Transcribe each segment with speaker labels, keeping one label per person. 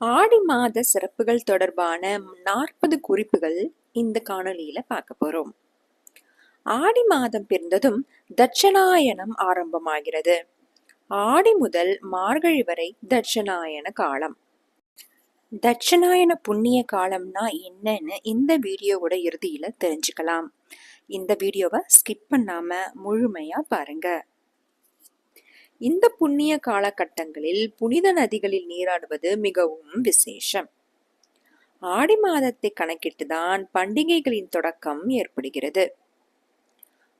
Speaker 1: ஆடி மாத சிறப்புகள் தொடர்பான நாற்பது குறிப்புகள் இந்த காணொலியில பார்க்க போறோம். ஆடி மாதம் பிறந்ததும் தட்சணாயனம் ஆரம்பமாகிறது. ஆடி முதல் மார்கழி வரை தட்சணாயன காலம். தட்சணாயன புண்ணிய காலம்னா என்னன்னு இந்த வீடியோவோட இறுதியில தெரிஞ்சுக்கலாம். இந்த வீடியோவை ஸ்கிப் பண்ணாம முழுமையா பாருங்க. இந்த புண்ணிய காலகட்டங்களில் புனித நதிகளில் நீராடுவது மிகவும் விசேஷம். ஆடி மாதத்தை கணக்கிட்டுதான் பண்டிகைகளின் தொடக்கம் ஏற்படுகிறது.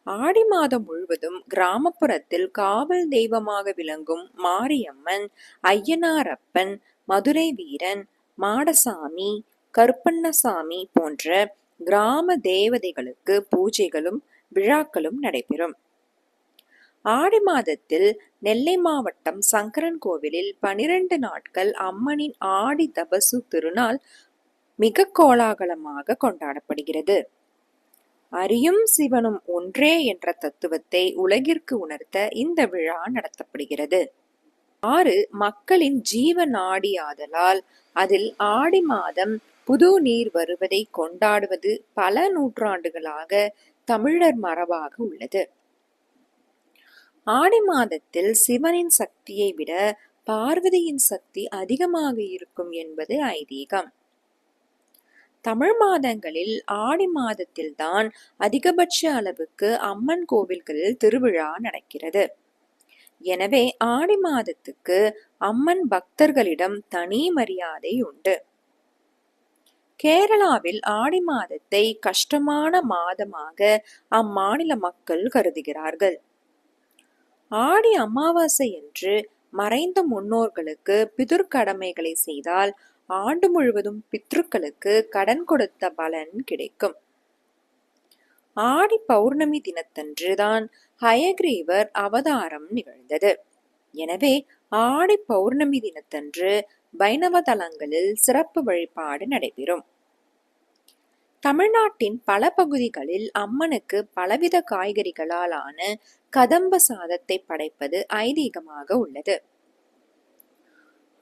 Speaker 1: ஆடி மாதம் முழுவதும் கிராமப்புறத்தில் காவல் தெய்வமாக விளங்கும் மாரியம்மன் ஐயனாரப்பன் மதுரை வீரன் மாடசாமி கருப்பண்ணசாமி போன்ற கிராம தேவதைகளுக்கு பூஜைகளும் விழாக்களும் நடைபெறும். ஆடி மாதத்தில் நெல்லை மாவட்டம் சங்கரன் கோவிலில் பனிரெண்டு நாட்கள் அம்மனின் ஆடி தபசு திருநாள் மிக கோலாகலமாக கொண்டாடப்படுகிறது. அரியும் சிவனும் ஒன்றே என்ற தத்துவத்தை உலகிற்கு உணர்த்த இந்த விழா நடத்தப்படுகிறது. ஆறு மக்களின் ஜீவ நாடி ஆதலால் அதில் ஆடி மாதம் புது நீர் வருவதை கொண்டாடுவது பல நூற்றாண்டுகளாக தமிழர் மரபாக உள்ளது. ஆடி மாதத்தில் சிவனின் சக்தியை விட பார்வதியின் சக்தி அதிகமாக இருக்கும் என்பது ஐதீகம். தமிழ் மாதங்களில் ஆடி மாதத்தில்தான் அதிகபட்ச அளவுக்கு அம்மன் கோவில்களில் திருவிழா நடக்கிறது. எனவே ஆடி மாதத்துக்கு அம்மன் பக்தர்களிடம் தனி மரியாதை உண்டு. கேரளாவில் ஆடி மாதத்தை கஷ்டமான மாதமாக அம்மாநில மக்கள் கருதுகிறார்கள். ஆடி அமாவாசை என்று மறைந்த முன்னோர்களுக்கு பிதுர்கடமைகளை செய்தால் ஆண்டு முழுவதும் பித்ருக்களுக்கு கடன் கொடுத்த பலன் கிடைக்கும். ஆடி பௌர்ணமி தினத்தன்று தான் ஹயக்ரீவர் அவதாரம் நிகழ்ந்தது. எனவே ஆடி பௌர்ணமி தினத்தன்று வைணவ தலங்களில் சிறப்பு வழிபாடு நடைபெறும். தமிழ்நாட்டின் பல பகுதிகளில் அம்மனுக்கு பலவித காய்கறிகளால் ஆன கதம்ப சாதத்தை படைப்பது ஐதீகமாக உள்ளது.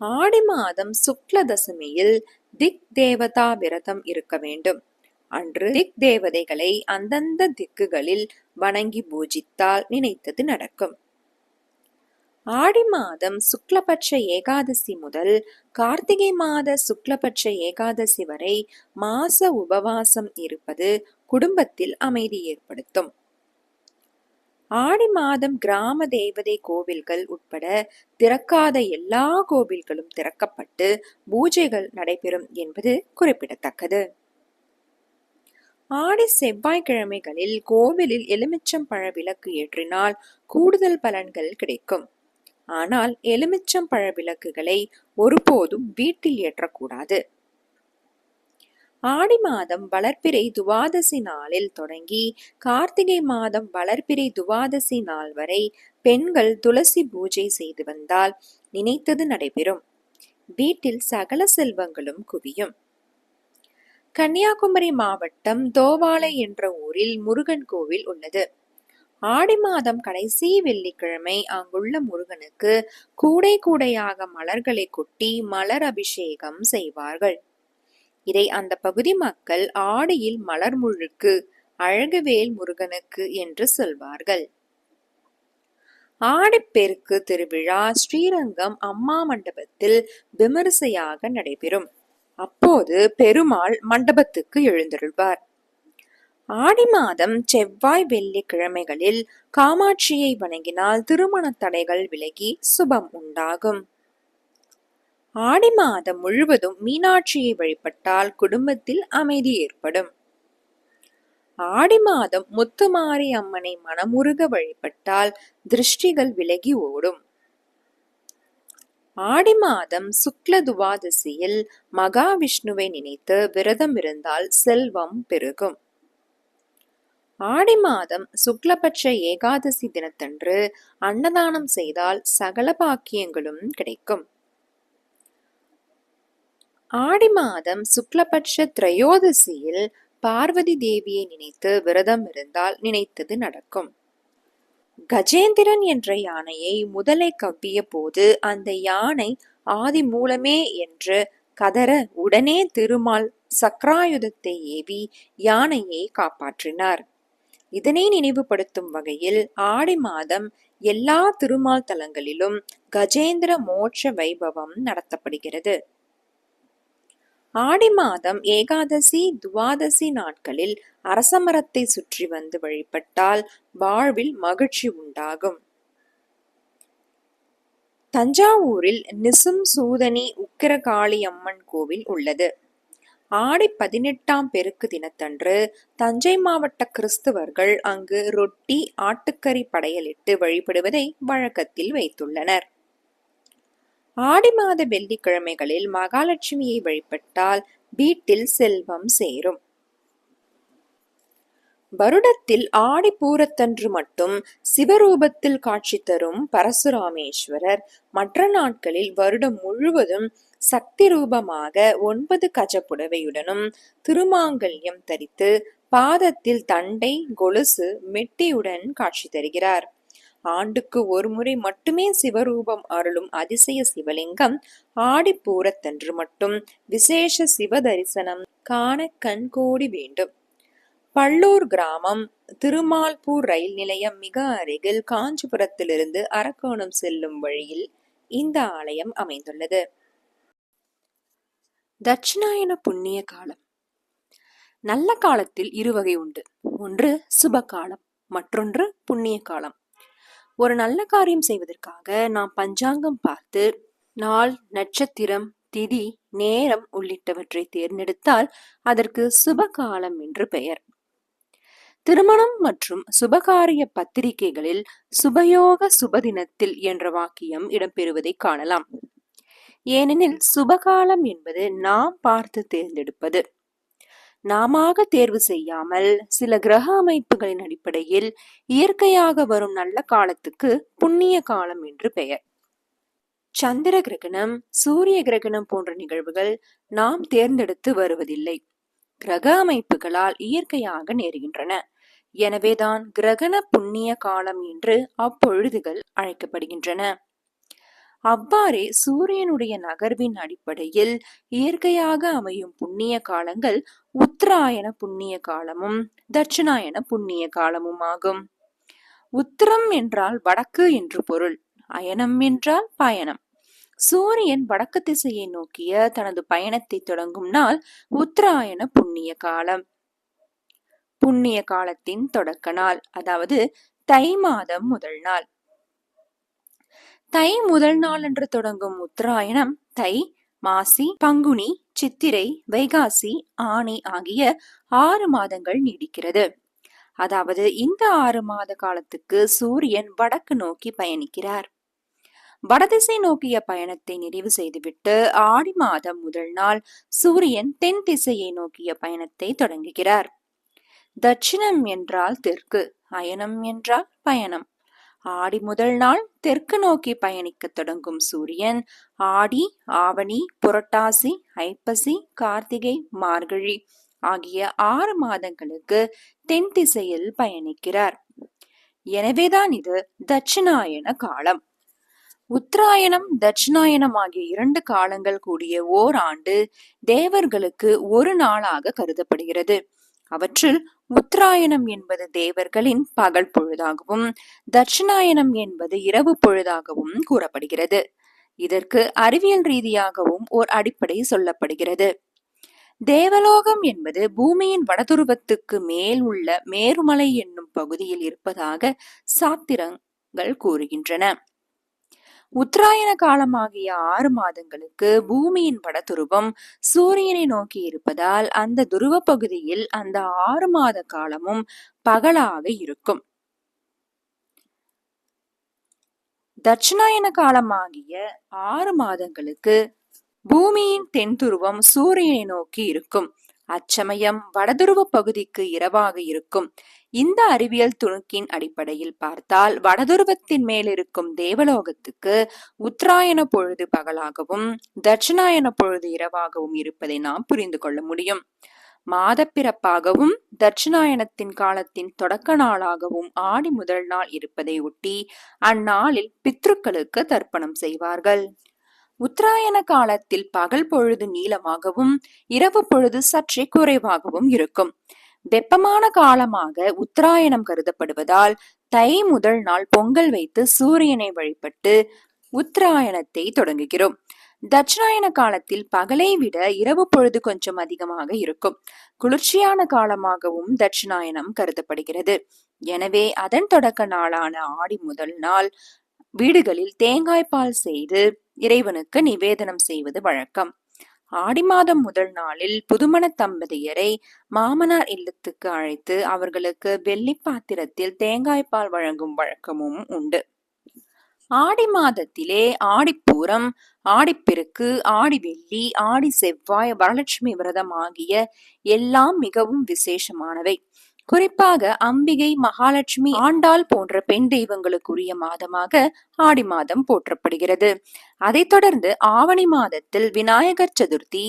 Speaker 1: ஆடி மாதம் சுக்ல தசமியில் திக் தேவதா விரதம் இருக்க வேண்டும். அன்று திக் தேவதைகளை அந்தந்த திக்குகளில் வணங்கி பூஜித்தால் நினைத்தது நடக்கும். ஆடி மாதம் சுக்லபட்ச ஏகாதசி முதல் கார்த்திகை மாத சுக்லபட்ச ஏகாதசி வரை மாச உபவாசம் இருப்பது குடும்பத்தில் அமைதி ஏற்படுத்தும். ஆடி மாதம் கிராம தேவதை கோவில்கள் உட்பட திறக்காத எல்லா கோவில்களும் திறக்கப்பட்டு பூஜைகள் நடைபெறும் என்பது குறிப்பிடத்தக்கது. ஆடி செவ்வாய்க்கிழமைகளில் கோவிலில் எலுமிச்சம் பழ விளக்கு ஏற்றினால் கூடுதல் பலன்கள் கிடைக்கும். ஆனால் எலுமிச்சம் பழ விளக்குகளை ஒருபோதும் வீட்டில் ஏற்றக்கூடாது. ஆடி மாதம் வளர்ப்பிறை துவாதசி நாளில் தொடங்கி கார்த்திகை மாதம் வளர்ப்பிறை துவாதசி நாள் வரை பெண்கள் துளசி பூஜை செய்து வந்தால் நினைத்தது நடைபெறும். வீட்டில் சகல செல்வங்களும் குவியும். கன்னியாகுமரி மாவட்டம் தோவாலை என்ற ஊரில் முருகன் கோவில் உள்ளது. ஆடி மாதம் கடைசி வெள்ளிக்கிழமை அங்குள்ள முருகனுக்கு கூடை கூடையாக மலர்களை கொட்டி மலர் அபிஷேகம் செய்வார்கள். இதை அந்த பகுதி மக்கள் ஆடியில் மலர் முழுக்கு அழகுவேல் முருகனுக்கு என்று சொல்வார்கள். ஆடிப்பெருக்கு திருவிழா ஸ்ரீரங்கம் அம்மா மண்டபத்தில் விமரிசையாக நடைபெறும். அப்போது பெருமாள் மண்டபத்துக்கு எழுந்தருள்வார். ஆடி மாதம் செவ்வாய் வெள்ளி கிழமைகளில் காமாட்சியை வணங்கினால் திருமண தடைகள் விலகி சுபம் உண்டாகும். ஆடி மாதம் முழுவதும் மீனாட்சியை வழிபட்டால் குடும்பத்தில் அமைதி ஏற்படும். ஆடி மாதம் முத்துமாரி அம்மனை மனமுருக வழிபட்டால் திருஷ்டிகள் விலகி ஓடும். ஆடி மாதம் சுக்ல துவாதசியில் மகாவிஷ்ணுவை நினைத்து விரதம் இருந்தால் செல்வம் பெருகும். ஆடி மாதம் சுக்லபட்ச ஏகாதசி தினத்தன்று அன்னதானம் செய்தால் சகல பாக்கியங்களும் கிடைக்கும். ஆடி மாதம் சுக்லபட்ச திரையோதசியில் பார்வதி தேவியை நினைத்து விரதம் இருந்தால் நினைத்தது நடக்கும். கஜேந்திரன் என்ற யானையை முதலை கவ்விய போது அந்த யானை ஆதி மூலமே என்று கதற உடனே திருமால் சக்ராயுதத்தை ஏவி யானையை காப்பாற்றினார். இதனை நினைவுபடுத்தும் வகையில் ஆடி மாதம் எல்லா திருமால் தலங்களிலும் கஜேந்திர மோட்ச வைபவம் நடத்தப்படுகிறது. ஆடி மாதம் ஏகாதசி துவாதசி நாட்களில் அரசமரத்தை சுற்றி வந்து வழிபட்டால் வாழ்வில் மகிழ்ச்சி உண்டாகும். தஞ்சாவூரில் நிசும் சூதனி உக்கிரகாளி அம்மன் கோவில் உள்ளது. ஆடி பதினெட்டாம் பெருக்கு தினத்தன்று தஞ்சை மாவட்ட கிறிஸ்துவர்கள் அங்கு ரொட்டி ஆட்டுக்கறி படையலிட்டு வழிபடுவதை வழக்கத்தில் வைத்துள்ளனர். ஆடி மாத வெள்ளிக்கிழமைகளில் மகாலட்சுமியை வழிபட்டால் வீட்டில் செல்வம் சேரும். வருடத்தில் ஆடி பூரத்தன்று மட்டும் சிவரூபத்தில் காட்சி தரும் பரசுராமேஸ்வரர் மற்ற நாட்களில் வருடம் முழுவதும் சக்தி ரூபமாக ஒன்பது கஜ புடவையுடனும் திருமாங்கல்யம் தரித்து பாதத்தில் தண்டை கொலுசு மெட்டியுடன் காட்சி தருகிறார். ஆண்டுக்கு ஒரு முறை மட்டுமே சிவரூபம் அருளும் அதிசய சிவலிங்கம் ஆடிப்பூரத்தன்று மட்டும் விசேஷ சிவ தரிசனம் காண கண்கோடி வேண்டும். பள்ளூர் கிராமம் திருமால்பூர் ரயில் நிலையம் மிக அருகில் காஞ்சிபுரத்திலிருந்து அரக்கோணம் செல்லும் வழியில் இந்த ஆலயம் அமைந்துள்ளது. தட்சிணாயன புண்ணிய காலம். நல்ல காலத்தில் இருவகை உண்டு. ஒன்று சுப காலம். மற்றொன்று புண்ணிய காலம். ஒரு நல்ல காரியம் செய்வதற்காக நாம் பஞ்சாங்கம் பார்த்து நாள் நட்சத்திரம் திதி நேரம் உள்ளிட்டவற்றை தேர்ந்தெடுத்தால் அதற்கு சுபகாலம் என்று பெயர். திருமணம் மற்றும் சுபகாரிய பத்திரிகைகளில் சுபயோக சுபதினத்தில் என்ற வாக்கியம் இடம்பெறுவதை காணலாம். ஏனெனில் சுபகாலம் என்பது நாம் பார்த்து தேர்ந்தெடுப்பது. நாம தேர்வு செய்யாமல் சில கிரக அமைப்புகளின் அடிப்படையில் இயற்கையாக வரும் நல்ல காலத்துக்கு புண்ணிய காலம் என்று பெயர். சந்திர கிரகணம் சூரிய கிரகணம் போன்ற நிகழ்வுகள் நாம் தேர்ந்தெடுத்து வருவதில்லை. கிரக அமைப்புகளால் இயற்கையாக நேருகின்றன. எனவேதான் கிரகண புண்ணிய காலம் என்று அப்பொழுதுகள் அழைக்கப்படுகின்றன. அவ்வாறே சூரியனுடைய நகர்வின் அடிப்படையில் இயற்கையாக அமையும் புண்ணிய காலங்கள் உத்தராயண புண்ணிய காலமும் தட்சிணாயன புண்ணிய காலமும் ஆகும் உத்திரம் என்றால் வடக்கு என்று பொருள் அயனம் என்றால் பயணம். சூரியன் வடக்கு திசையை நோக்கிய தனது பயணத்தை தொடங்கும் நாள் உத்தராயண புண்ணிய காலம். புண்ணிய காலத்தின் தொடக்க நாள் அதாவது தை மாதம் முதல் நாள். தை முதல் நாள் என்று தொடங்கும் உத்தராயணம் தை மாசி பங்குனி சித்திரை வைகாசி ஆணி ஆகிய ஆறு மாதங்கள் நீடிக்கிறது. அதாவது இந்த ஆறு மாத காலத்துக்கு சூரியன் வடக்கு நோக்கி பயணிக்கிறார். வடதிசை நோக்கிய பயணத்தை நிறைவு செய்துவிட்டு ஆடி மாதம் முதல் நாள் சூரியன் தென் திசையை நோக்கிய பயணத்தை தொடங்குகிறார். தட்சிணம் என்றால் தெற்கு அயனம் என்றால் பயணம். ஆடி முதல் நாள் தெற்கு நோக்கி பயணிக்க தொடங்கும் சூரியன் ஆடி ஆவணி புரட்டாசி ஐப்பசி கார்த்திகை மார்கழி ஆகிய ஆறு மாதங்களுக்கு தென் திசையில் பயணிக்கிறார். எனவேதான் இது தட்சிணாயன காலம். உத்தராயணம் தட்சிணாயனம் ஆகிய இரண்டு காலங்கள் கூடிய ஓர் ஆண்டு தேவர்களுக்கு ஒரு நாளாக கருதப்படுகிறது. அவற்றில் உத்தராயணம் என்பது தேவர்களின் பகல் பொழுதாகவும் தட்சிணாயனம் என்பது இரவு பொழுதாகவும் கூறப்படுகிறது. இதற்கு அறிவியல் ரீதியாகவும் ஓர் அடிப்படை சொல்லப்படுகிறது. தேவலோகம் என்பது பூமியின் வடதுருவத்துக்கு மேல் உள்ள மேருமலை என்னும் பகுதியில் இருப்பதாக சாத்திரங்கள் கூறுகின்றன. உத்தராயண காலமாகிய ஆறு மாதங்களுக்கு பூமியின் படதுருவம் சூரியனை நோக்கி இருப்பதால் அந்த துருவ பகுதியில் அந்த ஆறு மாத காலமும் பகலாக இருக்கும். தட்சிணாயன காலமாகிய ஆறு மாதங்களுக்கு பூமியின் தென் துருவம் சூரியனை நோக்கி இருக்கும். அச்சமயம் வடதுருவ பகுதிக்கு இரவாக இருக்கும். இந்த அறிவியல் துணுக்கின் அடிப்படையில் பார்த்தால் வடதுருவத்தின் மேலிருக்கும் தேவலோகத்துக்கு உத்தராயண பொழுது பகலாகவும் தட்சிணாயன பொழுது இரவாகவும் இருப்பதை நாம் புரிந்து கொள்ள முடியும். மாதப்பிறப்பாகவும் தட்சிணாயனத்தின் காலத்தின் தொடக்க நாளாகவும் ஆடி முதல் நாள் இருப்பதை ஒட்டி அந்நாளில் பித்ருக்களுக்கு தர்ப்பணம் செய்வார்கள். உத்தராயண காலத்தில் பகல் பொழுது நீளமாகவும் இரவு பொழுது சற்றே குறைவாகவும் இருக்கும். வெப்பமான காலமாக உத்தராயணம் கருதப்படுவதால் தை முதல் நாள் பொங்கல் வைத்து சூரியனை வழிபட்டு உத்தராயணத்தை தொடங்குகிறோம். தட்சிணாயன காலத்தில் பகலை விட இரவு பொழுது கொஞ்சம் அதிகமாக இருக்கும். குளிர்ச்சியான காலமாகவும் தட்சிணாயனம் கருதப்படுகிறது. எனவே அதன் தொடக்க நாளான ஆடி முதல் நாள் வீடுகளில் தேங்காய் பால் செய்து இறைவனுக்கு நிவேதனம் செய்வது வழக்கம். ஆடி மாதம் முதல் நாளில் புதுமண தம்பதியரை மாமனார் இல்லத்துக்கு அழைத்து அவர்களுக்கு வெள்ளி பாத்திரத்தில் தேங்காய் பால் வழங்கும் வழக்கமும் உண்டு. ஆடி மாதத்திலே ஆடிப்பூரம் ஆடிப்பெருக்கு ஆடி வெள்ளி ஆடி செவ்வாய் வரலட்சுமி விரதம் ஆகிய எல்லாம் மிகவும் விசேஷமானவை. குறிப்பாக அம்பிகை மகாலட்சுமி ஆண்டாள் போன்ற பெண் தெய்வங்களுக்குரிய மாதமாக ஆடி மாதம் போற்றப்படுகிறது. அதைத் தொடர்ந்து ஆவணி மாதத்தில் விநாயகர் சதுர்த்தி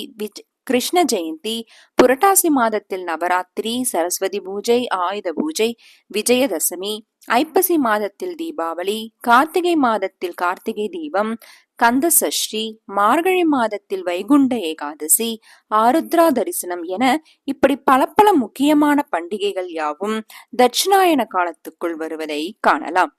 Speaker 1: கிருஷ்ண ஜெயந்தி புரட்டாசி மாதத்தில் நவராத்திரி சரஸ்வதி பூஜை ஆயுத பூஜை விஜயதசமி ஐப்பசி மாதத்தில் தீபாவளி கார்த்திகை மாதத்தில் கார்த்திகை தீபம் கந்த சஷ்டி மார்கழி மாதத்தில் வைகுண்ட ஏகாதசி ஆருத்ரா தரிசனம் என இப்படி பல பல முக்கியமான பண்டிகைகள் யாவும் தட்சிணாயன காலத்துக்குள் வருவதை காணலாம்.